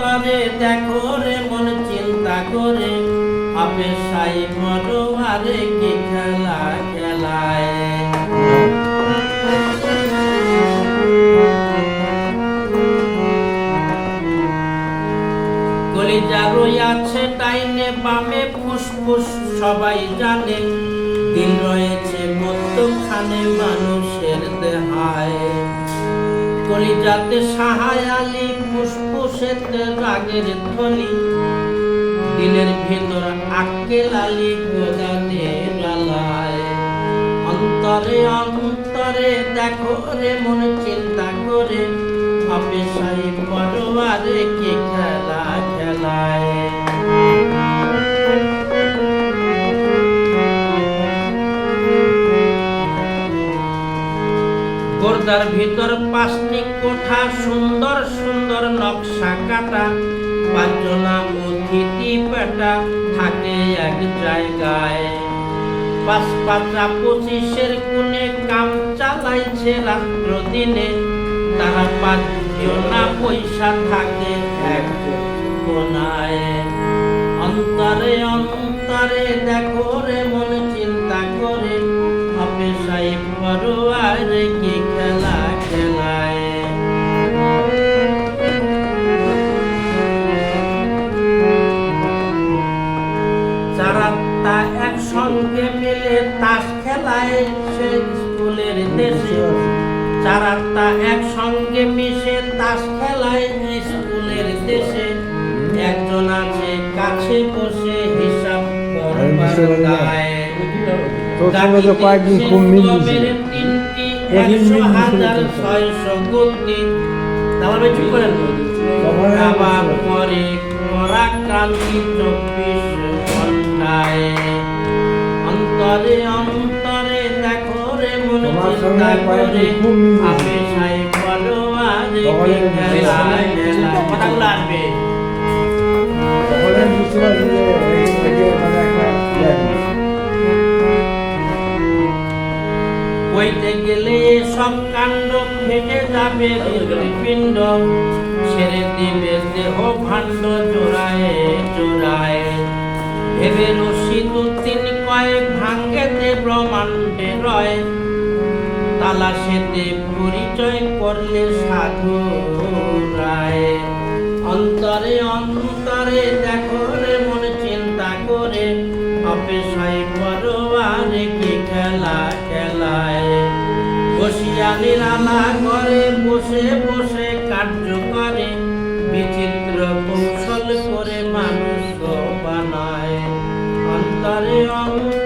অন্তরে দেখো রে, মন চিন্তা করে। অপেশাই মনোয়ারে কি খেলা খেলায়? রইয়াছে ডাইনে বামে ফুসফুস, সবাই জানে। দিল রয়েছে মধ্যখানে মানুষের দেহায়। কলিজাতে সাহায় আলী ফুসফুসেতে রাগের ধ্বনি। দিলের ভেতর আকে লালি গোদানে রালায় অন্তরে অন্তরে দেখো রে, মনে চিন্তা করে। গোর্দার ভিতর পাঁচটি কোঠা, সুন্দর সুন্দর নকশা কাটা। পাঁচজনা অতিথি পেটা থাকে এক জায়গায়। পাঁচ পাঁচা পঁচিশের কোণে কাম চালাইছে রাত্র দিনে তারা পাঁচজনা পয়সা থাকে এক কোনায় অন্তরে অন্তরে দেখো রে তাস খেলায় সে স্কুলের দেশে। চারাত্তা একসঙ্গে মিশে তাস খেলায় স্কুলের দেশে। একজন আছে কাছে বসে হিসাব করবার গায় কয়েকদিন খুব মিল মিল দিছিল। আবার পরে পরাক্রান্তি চব্বিশ আছে। কইতে গেলে সব কাণ্ড ফেটে যাবে হৃদপিণ্ড ছেড়ে দিবে দেহ ভাণ্ড জোড়ায় জোড়ায় ভেবে রশিদ উদ্দিন কয় ভাঙ্গেতে ব্রহ্মাণ্ডে রয় তালাশেতে পরিচয় করলে সাধু রায়। অন্তরে অন্তরে দেখো রে মনে চিন্তা করে অপেশাই পরোয়ারে কি খেলা খেলায়? বসিয়া নিরালা করে বসে বসে কার্য করে, বিচিত্র কৌশল করে মানুষ বানায়। অন্তরে অন্তরে